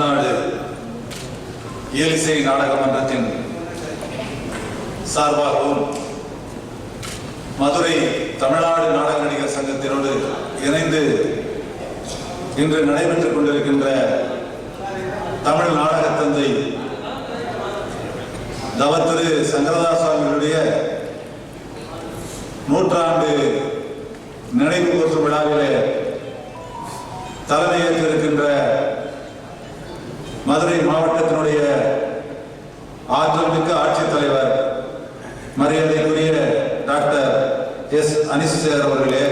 தமிழ்நாடு இயலிசை நாடகமன்றத்தின் சார்பாகவும் மதுரை தமிழ்நாடு நாடக நடிகர் சங்கத்தினோடு இணைந்து இன்று நடைபெற்றுக் கொண்டிருக்கின்ற தமிழ் நாடக தந்தை தவத்திரு சங்கரதாஸ் அவர்களுடைய நூற்றாண்டு நினைவு கூறும் விழாவிலே தலைமையேற்று மதுரை மாவட்டத்தினுடைய ஆற்றல் மிக்க ஆட்சித்தலைவர் மரியாதைக்குரிய டாக்டர் எஸ் அனிசுசேகர் அவர்களே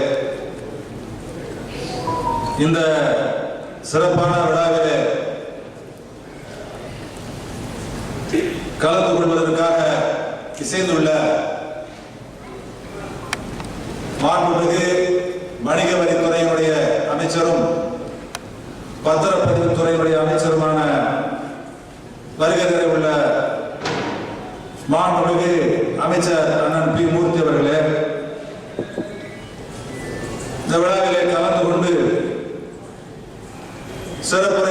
இந்த சிறப்பான விழாவிலே கலந்து கொள்வதற்காக இசைந்துள்ள மாண்புமிகு வணிக வரித்துறையினுடைய அமைச்சரும் பத்திரப்பதிவு துறையினுடைய அமைச்சருமான வருகை உள்ள மாண்புமிகு அமைச்சர் சிறப்புரை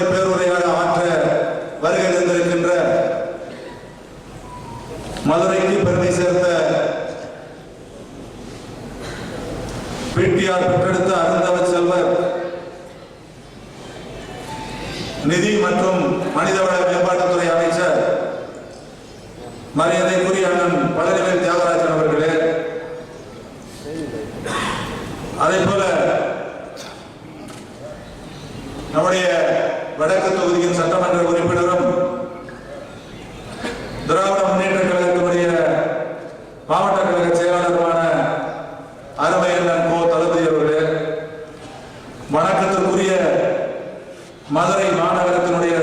மதுரை மாநகரத்தினுடைய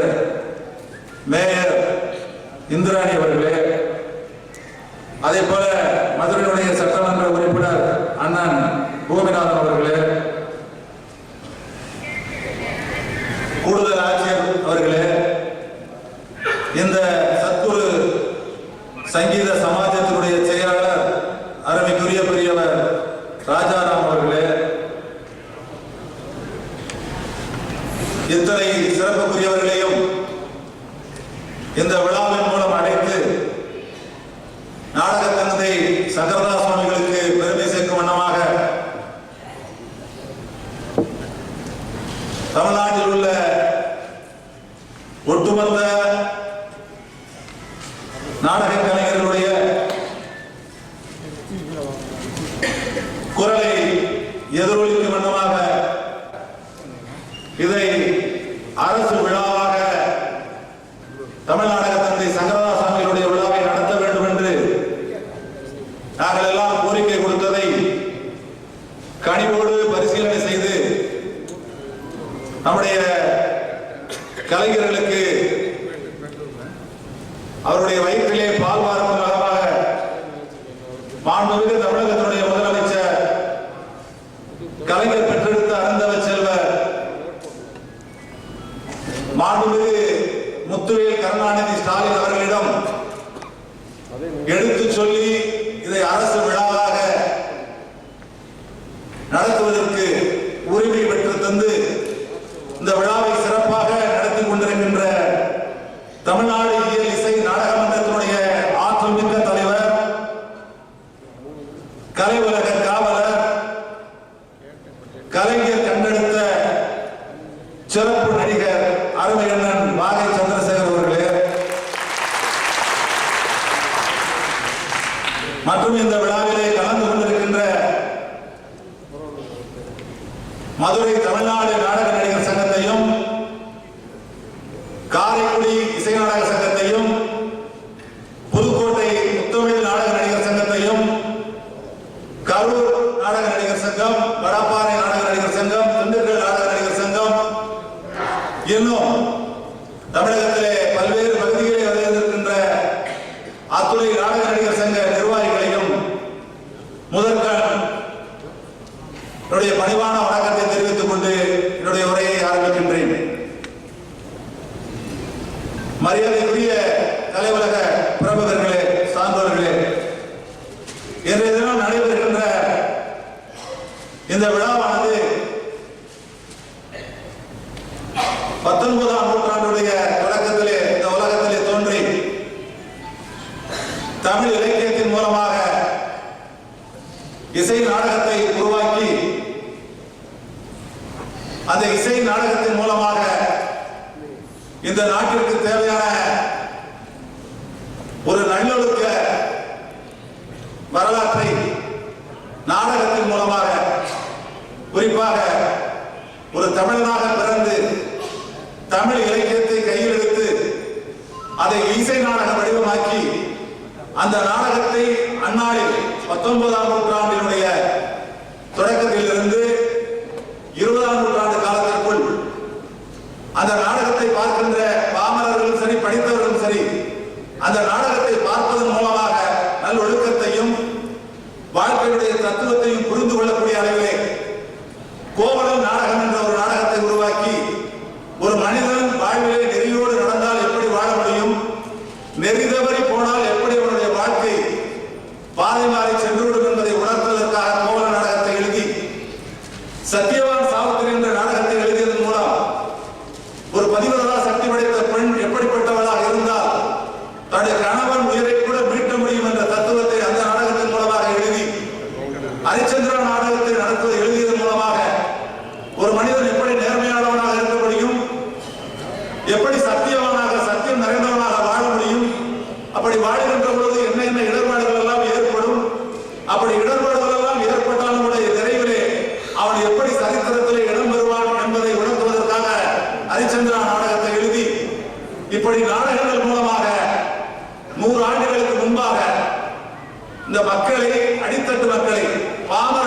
மேயர் இந்திராணி அவர்களே அதே போல மதுரையினுடைய சட்டமன்ற உறுப்பினர் அண்ணன் பூமிநாதன் அவர்களே இந்த விழாவின் மூலம் அழைத்து நாடக தந்தை சங்கரதாஸ் சுவாமிகளுக்கு பெருமை சேர்க்கும் வண்ணமாக தமிழ்நாட்டில் உள்ள ஒட்டுமொத்த நாடக கலை எடுத்துச் சொல்லி இதை அரசு விழாவாக நடத்துவதற்கு உரிமை பெற்று தந்து இந்த விழாவை சிறப்பாக நடத்தி கொண்டிருக்கின்ற தமிழ்நாடு இயல் இசை நாடக மன்றத்தினுடைய ஆற்றல் மிக்க தலைவர் கலை உலக காவலர் கலைஞர் கண்டெடுத்த சிறப்பு நடிகர் அருமையண்ணன் வாகை சந்திரசேகர் அவர்களே மற்றும் இந்த விழாவிலே கலந்து கொண்டிருக்கின்ற மதுரை தமிழ்நாடு நாடக நடிகர் சங்கத்தையும் காரைக்குடி இசை நாடக சங்கத்தையும் புதுக்கோட்டை முத்தமிழ் நாடக நடிகர் சங்கத்தையும் கரூர் நாடக நடிகர் சங்கம் வடப்பா மரியாதைக்குரிய தலைவலக பிரபலர்களே சான்றோர்களே இன்றைய தினம் நடைபெறுகின்ற இந்த விழாவானது பத்தொன்பதாம் நூற்றாண்டுடைய தொடக்கத்திலே இந்த உலகத்திலே தோன்றி தமிழ் இலக்கியத்தின் மூலமாக இசை நாடகத்தை உருவாக்கி அந்த இசை இந்த நாட்டிற்கு தேவையான ஒரு நல்லொழுக்க வரலாற்றை நாடகத்தின் மூலமாக குறிப்பாக ஒரு தமிழனாக பிறந்து தமிழ் இலக்கியத்தை கையில் எடுத்து அதை இசை நாடக வடிவமாக்கி அந்த நாடகத்தை அந்நாளில் பத்தொன்பதாம் நூற்றாண்டினுடைய இப்படி நாடகங்கள் மூலமாக நூறு ஆண்டுகளுக்கு முன்பாக இந்த மக்களை அடித்தட்டு மக்களை பாமர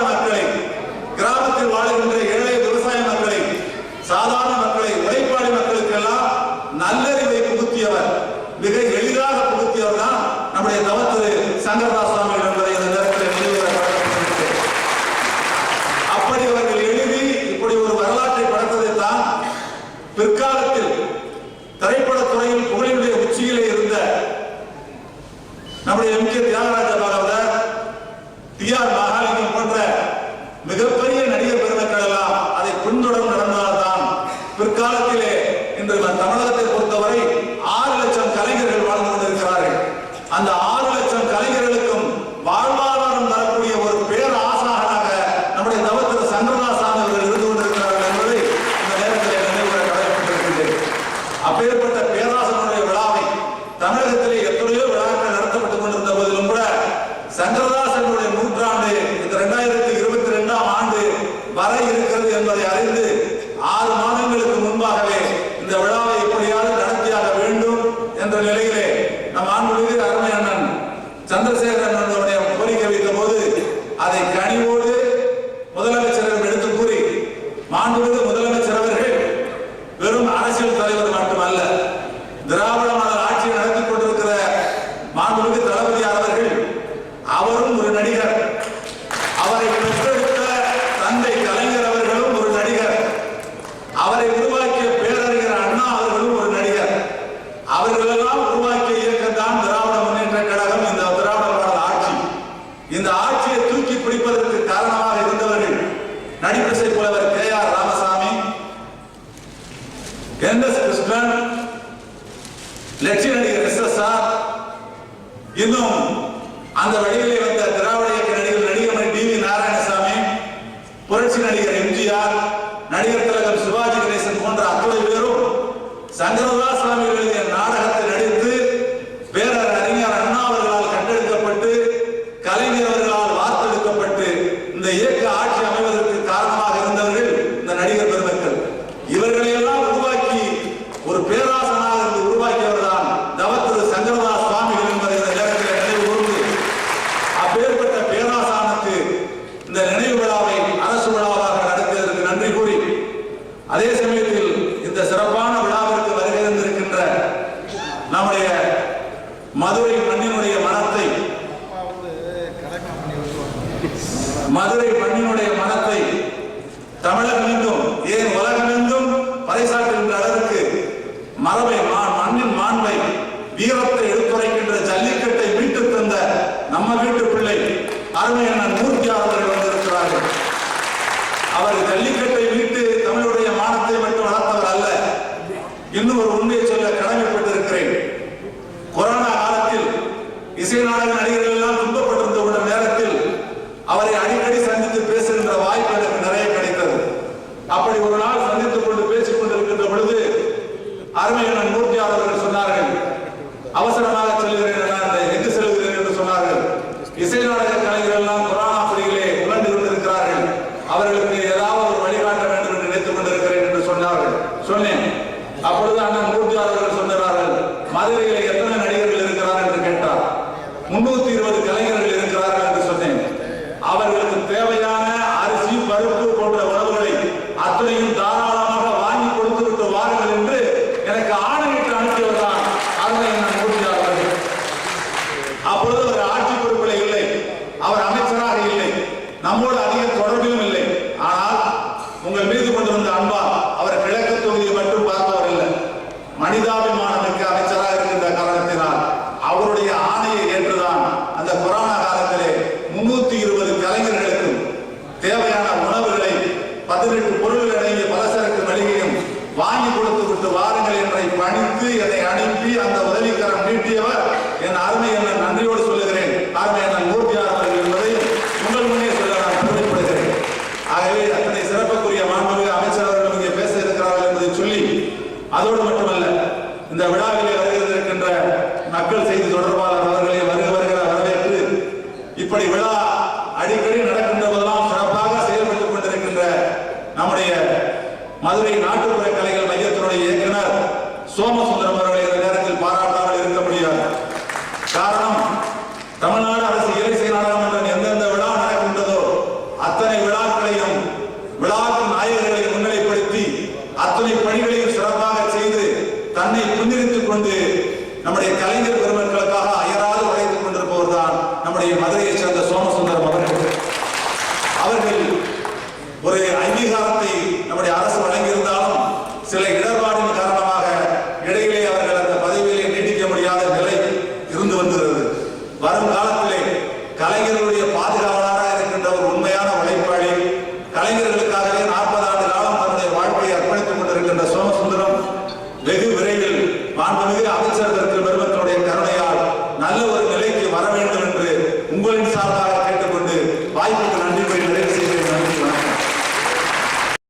என்பதை அறிந்து ஆறு மாதம் என் கிருஷ்ணன் லட்சுமி நடிகர் எஸ் எஸ் ஆர் இன்னும் அந்த வழியிலே வந்த திராவிட இயக்க நடிகர் நடிகர் டி வி நாராயணசாமி புரட்சி நடிகர் எம்ஜிஆர் நடிகர் திலகம் சிவாஜி கணேசன் போன்ற அத்தனை பேரும் சங்கரதா நம்முடைய மதுரை மண்ணினுடைய மனத்தை மதுரை மண்ணினுடைய மனத்தை தமிழகம் என்றும் ஏன் உலகம் என்றும் பறைசாற்றுகின்ற அளவுக்கு மரபை மண்ணின் மாண்பை வீரத்தை எடுத்துரைக்கின்ற ஜல்லிக்கட்டை மீட்டு தந்த நம்ம வீட்டு பிள்ளை அருமையான மூர்த்தி அவர்கள் வந்திருக்கிறார்கள். அவர் ஜல்லிக்கட்டை மீட்டு தமிழுடைய மானத்தை மட்டும் வளர்த்தவர் அல்ல. இன்னும் ஒரு உண்மையை சொல்ல கேட்டுக்கொள்கிறேன் கொரோனா காலத்தில் இசை நாடக நடிகர்கள் இந்த விழாவிலே